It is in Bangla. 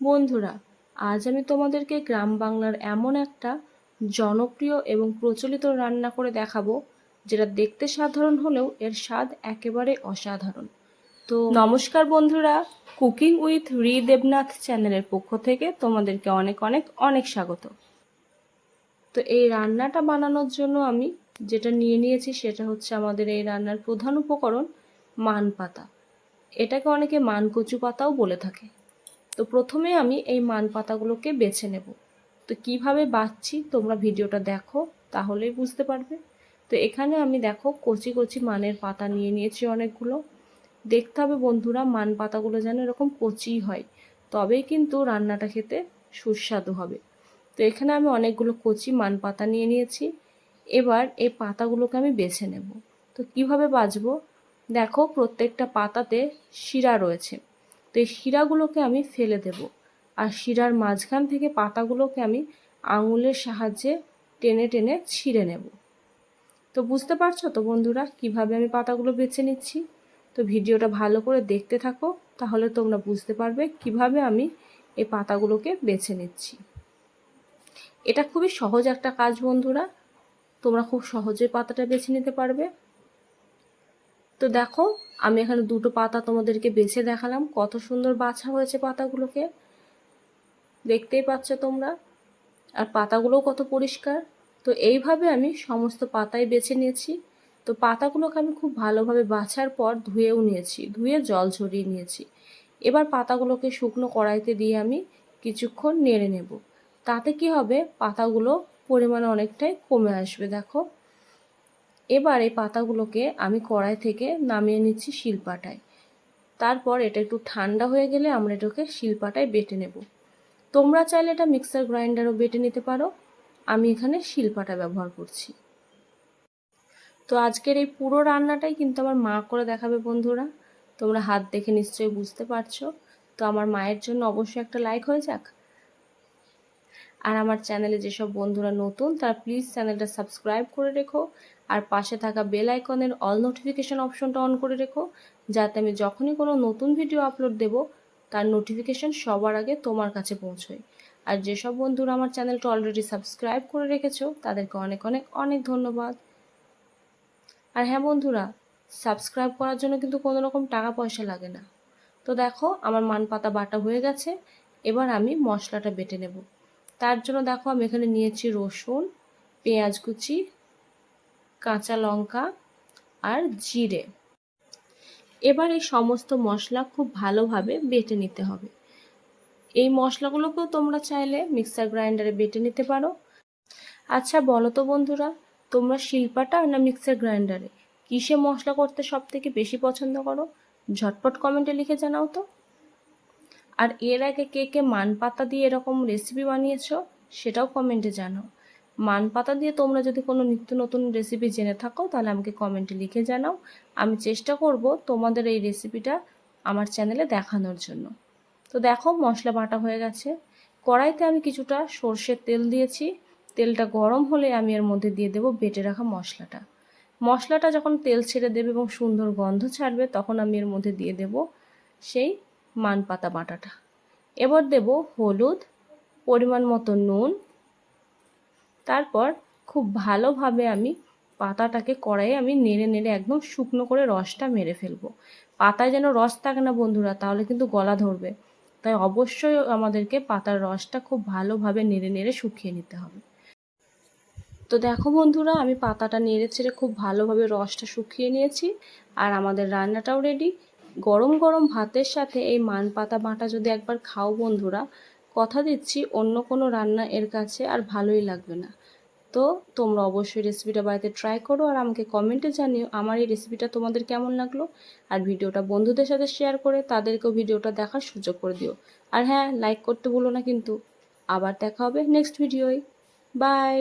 বন্ধুরা, আজ আমি তোমাদেরকে গ্রাম বাংলার এমন একটা জনপ্রিয় এবং প্রচলিত রান্না করে দেখাবো, যেটা দেখতে সাধারণ হলেও এর স্বাদ একেবারে অসাধারণ। তো নমস্কার বন্ধুরা কুকিং উইথ রি দেবনাথ চ্যানেলের পক্ষ থেকে তোমাদেরকে অনেক অনেক অনেক স্বাগত। তো এই রান্নাটা বানানোর জন্য আমি যেটা নিয়ে নিয়েছি সেটা হচ্ছে আমাদের এই রান্নার প্রধান উপকরণ মান পাতা এটাকে অনেকে মানকচু পাতাও বলে থাকে। তো প্রথমে আমি এই মান পাতাগুলোকে বেছে নেব। তো কীভাবে বাছছি তোমরা ভিডিওটা দেখো, তাহলেই বুঝতে পারবে। তো এখানে আমি দেখো কচি কচি মানের পাতা নিয়ে নিয়েছি অনেকগুলো। দেখতে হবে বন্ধুরা মান পাতাগুলো যেন এরকম কচি হয়, তবেই কিন্তু রান্নাটা খেতে সুস্বাদু হবে। তো এখানে আমি অনেকগুলো কচি মান পাতা নিয়ে নিয়েছি। এবার এই পাতাগুলোকে আমি বেছে নেব। তো কীভাবে বাছবো দেখো প্রত্যেকটা পাতাতে শিরা রয়েছে। তো এই শিরাগুলোকে আমি ফেলে দেব। আর শিরার মাঝখান থেকে পাতাগুলোকে আমি আঙুলের সাহায্যে টেনে টেনে ছিঁড়ে নেব। তো বুঝতে পারছ তো বন্ধুরা কীভাবে আমি পাতাগুলো বেছে নিচ্ছি? তো ভিডিওটা ভালো করে দেখতে থাকো, তাহলে তোমরা বুঝতে পারবে কীভাবে আমি এই পাতাগুলোকে বেছে নিচ্ছি। এটা খুবই সহজ একটা কাজ বন্ধুরা। তোমরা খুব সহজে পাতাটা বেছে নিতে পারবে। তো দেখো, আমি এখানে দুটো পাতা তোমাদেরকে বেছে দেখালাম। কত সুন্দর বাছা হয়েছে পাতাগুলোকে। দেখতেই পাচ্ছ তোমরা। আর পাতাগুলোও কত পরিষ্কার। তো এইভাবে আমি সমস্ত পাতাই বেছে নিয়েছি। তো পাতাগুলোকে আমি খুব ভালোভাবে বাছার পর ধুয়েও নিয়েছি। ধুয়ে জল ঝরিয়ে নিয়েছি। এবার পাতাগুলোকে শুকনো কড়াইতে দিয়ে আমি কিছুক্ষণ নেড়ে নেব। তাতে কি হবে? পাতাগুলো পরিমাণে অনেকটাই কমে আসবে, দেখো। এবার এই পাতাগুলোকে আমি কড়াই থেকে নামিয়ে নিচ্ছি শিলপাটায়। তারপর এটা একটু ঠান্ডা হয়ে গেলে আমরা এটাকে শিলপাটায় বেটে নেব। তোমরা চাইলে এটা মিক্সার গ্রাইন্ডারও বেটে নিতে পারো। আমি এখানে শিলপাটা ব্যবহার করছি। তো আজকের এই পুরো রান্নাটাই কিন্তু আমার মা করে দেখাবে বন্ধুরা। তোমরা হাত দেখে নিশ্চয়ই বুঝতে পারছ। তো আমার মায়ের জন্য অবশ্যই একটা লাইক হয়ে যাক। আর আমার চ্যানেলে যেসব বন্ধুরা নতুন, তারা প্লিজ চ্যানেলটা সাবস্ক্রাইব করে রেখো আর পাশে থাকা বেল আইকনের অল নোটিফিকেশান অপশনটা অন করে রেখো, যাতে আমি যখনই কোনো নতুন ভিডিও আপলোড দেব, তার নোটিফিকেশন সবার আগে তোমার কাছে পৌঁছয়। আর যেসব বন্ধুরা আমার চ্যানেলটা অলরেডি সাবস্ক্রাইব করে রেখেছো, তাদেরকে অনেক অনেক অনেক ধন্যবাদ। আর হ্যাঁ বন্ধুরা সাবস্ক্রাইব করার জন্য কিন্তু কোনো রকম টাকা পয়সা লাগে না। তো দেখো, আমার মান পাতা বাটা হয়ে গেছে, এবার আমি মশলাটা বেটে নেব। তার জন্য দেখো আমি এখানে নিয়েছি রসুন, পেঁয়াজ কুচি, কাঁচা লঙ্কা আর জিরে। এবার এই সমস্ত মশলা খুব ভালোভাবে বেটে নিতে হবে। এই মশলাগুলোকেও তোমরা চাইলে মিক্সার গ্রাইন্ডারে বেটে নিতে পারো। আচ্ছা বলো তো বন্ধুরা, তোমরা শিল্পাটা না মিক্সার গ্রাইন্ডারে? কিসে মশলা করতে সব থেকে বেশি পছন্দ করো? ঝটপট কমেন্টে লিখে জানাও তো। আর এর আগে কে কে মান পাতা দিয়ে এরকম রেসিপি বানিয়েছো, সেটাও কমেন্টে জানাও। মান পাতা দিয়ে তোমরা যদি কোনো নিত্য নতুন রেসিপি জেনে থাকো, তাহলে আমাকে কমেন্টে লিখে জানাও। আমি চেষ্টা করব তোমাদের এই রেসিপিটা আমার চ্যানেলে দেখানোর জন্য। তো দেখো, মশলা বাটা হয়ে গেছে। কড়াইতে আমি কিছুটা সর্ষের তেল দিয়েছি। তেলটা গরম হলে আমি এর মধ্যে দিয়ে দেব বেটে রাখা মশলাটা। মশলাটা যখন তেল ছেড়ে দেবে এবং সুন্দর গন্ধ ছাড়বে, তখন আমি এর মধ্যে দিয়ে দেব সেই মান পাতা বাটাটা। এবার দেব হলুদ, পরিমাণ মতো নুন। তারপর খুব ভালোভাবে আমি পাতাটাকে কড়াইয়ে আমি নেড়ে নেড়ে একদম শুকনো করে রসটা মেরে ফেলব। পাতায় যেন রস থাকে না বন্ধুরা, তাহলে কিন্তু গলা ধরবে। তাই অবশ্যই আমাদেরকে পাতার রসটা খুব ভালোভাবে নেড়ে নেড়ে শুকিয়ে নিতে হবে। তো দেখো বন্ধুরা, আমি পাতাটা নেড়ে ছেড়ে খুব ভালোভাবে রসটা শুকিয়ে নিয়েছি, আর আমাদের রান্নাটাও রেডি গরম গরম ভাতের সাথে এই মান পাতা বাটা যদি একবার খাও বন্ধুরা, কথা দিচ্ছি অন্য কোনো রান্না এর কাছে আর ভালোই লাগবে না। তো তোমরা অবশ্যই রেসিপিটা বাড়িতে ট্রাই করো আর আমাকে কমেন্টে জানিও আমার এই রেসিপিটা তোমাদের কেমন লাগল। আর ভিডিওটা বন্ধুদের সাথে শেয়ার করে তাদেরকেও ভিডিওটা দেখার সুযোগ করে দিও। আর হ্যাঁ লাইক করতে ভুলো না কিন্তু। আবার দেখা হবে নেক্সট ভিডিওয় বাই